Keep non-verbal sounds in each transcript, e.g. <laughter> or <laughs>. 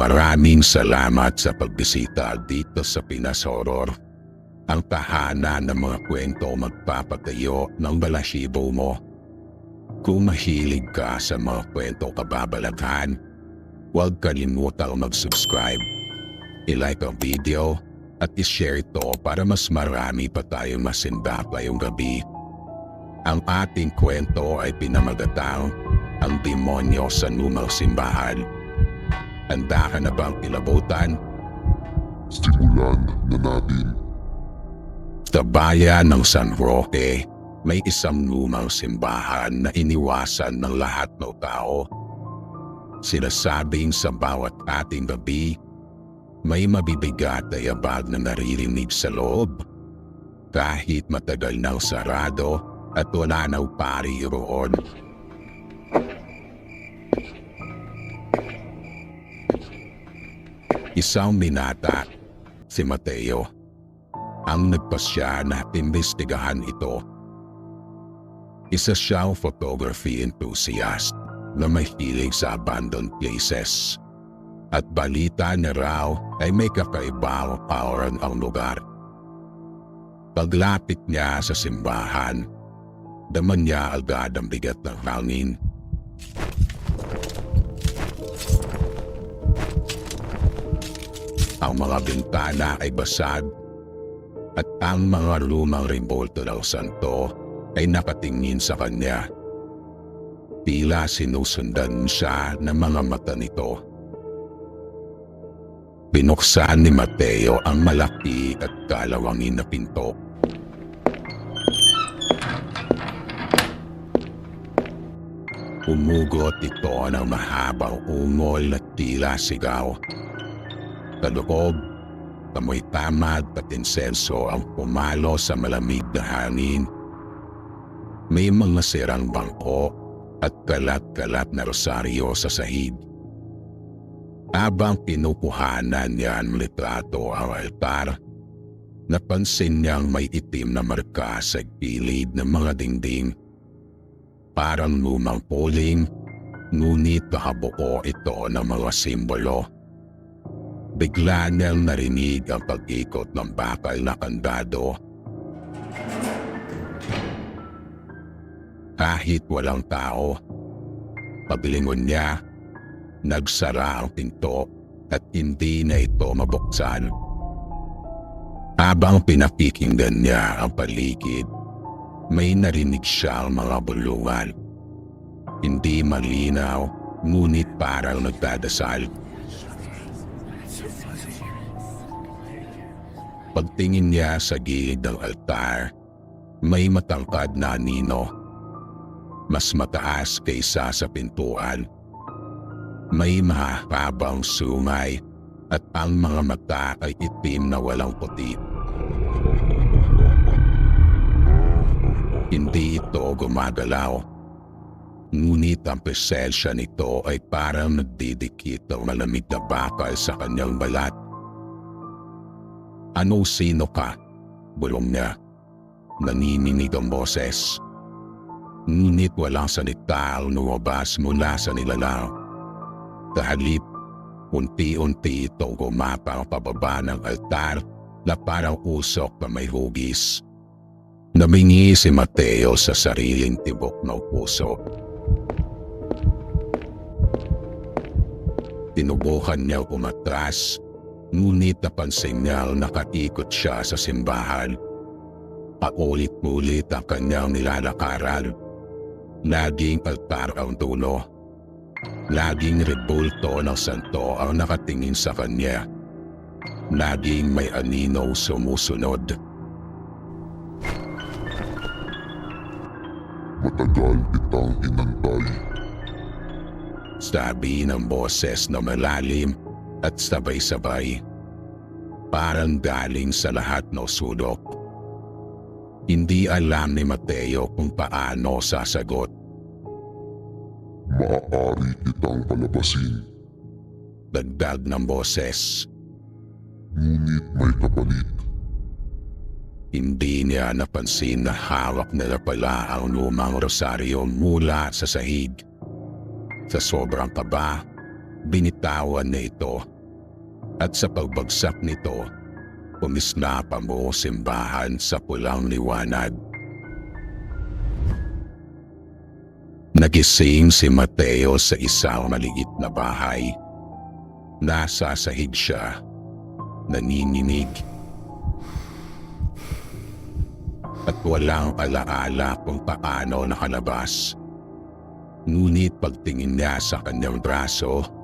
Maraming salamat sa pagbisita dito sa Pinas Horror. Ang tahanan ng mga kwento magpapatayo ng balasibo mo. Kung mahilig ka sa mga kwento kababalaghan, huwag kalimutang mag-subscribe. I-like ang video at i-share ito para mas marami pa tayong masinda ngayong gabi. Ang ating kwento ay pinamagatang ang demonyo sa numang simbahan. Handa ka na bang kilabutan? Simulan na natin. Sa bayan ng San Roque, may isang lumang simbahan na iniwasan ng lahat ng tao. Sinasabing sa bawat ating gabi, may mabibigat na yabag na naririnig sa loob. Kahit matagal nang sarado at wala nang pari roon. Isang binata, si Mateo, ang nagpasya na imbestigahan ito. Isa siyang photography enthusiast na may hilig sa abandoned places. At balita niya raw ay may kakaibang power ang lugar. Paglapit niya sa simbahan, daman niya agad ang bigat ng hangin. Ang mga bintana ay basag at ang mga lumang rimbolto ng santo ay nakatingin sa kanya. Tila sinusundan siya ng mga mata nito. Binuksan ni Mateo ang malaki at kalawangin na pinto. Umugot ito ng mahabang ungol na tila sigaw. Sa loob, amoy tamad at insenso ang pumalo sa malamig na hangin. May mga sirang bangko at kalat-kalat na rosaryo sa sahig. Habang pinupuhanan niya ang litrato ang altar, napansin niyang may itim na marka sa gilid ng mga dingding. Parang lumang puling, ngunit nakabuo ito ng mga simbolo. Bigla niyang narinig ang pag-ikot ng bakal na kandado. Kahit walang tao, paglingon niya, nagsara ang pinto at hindi na ito mabuksan. Habang pinakikinggan niya ang paligid, may narinig siyang mga bulungan. Hindi malinaw, ngunit parang nagdadasal. Pagtingin niya sa gilid ng altar, may matangkad na nino. Mas mataas kaysa sa pintuan. May mahabang sungay at ang mga mata ay itim na walang puti. Hindi ito gumagalaw. Ngunit ang presensya nito ay parang nagdidikit ng malamig na bakal sa kanyang balat. Ano sino ka? Bulong niya. Nanininig ang boses. Ngunit walang salita ang lumabas mula sa nilalang. Kahalip, unti-unti itong gumapang pababa ng altar na parang usok na may hugis. Namingi si Mateo sa sariling tibok ng puso. Tinubukan niya umatras, ngunit napansin niyang nakaikot siya sa simbahan. Paulit-ulit ang kanyang nilalakaran. Laging altar ang tulo. Laging rebulto ng santo ang nakatingin sa kanya. Laging may anino sumusunod. Matagal kitang inantay. Sabi ng boses na malalim at sabay-sabay. Parang galing sa lahat ng sulok. Hindi alam ni Mateo kung paano sasagot. Maaari kitang palabasin. Dagdag ng boses. Ngunit may kapalit. Hindi niya napansin na hawak nila pala ang lumang rosaryo mula sa sahig. Sa sobrang kaba, Binitawan niya ito at sa pagbagsak nito, pumisla pa mo simbahan sa pulang liwanag. Nagising si Mateo sa isang maliit na bahay. Nasa sahig siya, nanininig. At walang alaala kung paano nakalabas. Ngunit pagtingin niya sa kanyang braso,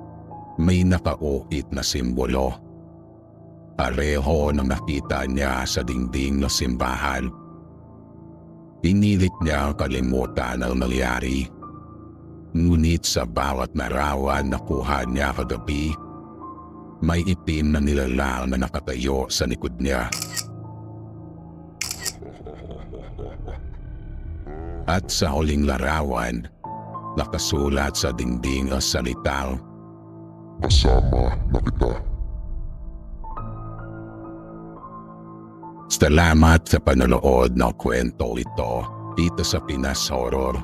may nakaukit na simbolo. Pareho ng nakita niya sa dingding ng simbahan. Pinilit niya kalimutan ang nangyari. Ngunit sa bawat narawan na kuha niya kagabi, may itim na nilalang na nakatayo sa likod niya. At sa huling larawan, nakasulat sa dingding ang salitang Kasama na kita. Salamat sa panonood ng kwento ito dito sa Pinas Horror.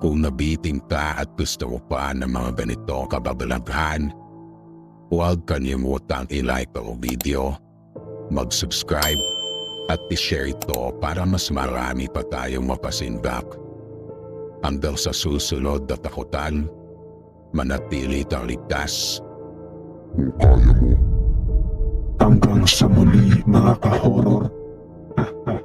Kung nabiting ka at gusto mo pa ng mga ganito kababalaghan, huwag kalimutang i-like ang video, mag-subscribe at i-share ito para mas marami pa tayong mapasindak. Hanggang sa susunod na takutan, manatili kang ligtas. Kung kaya mo. Hanggang sa muli mga ka-horror. <laughs>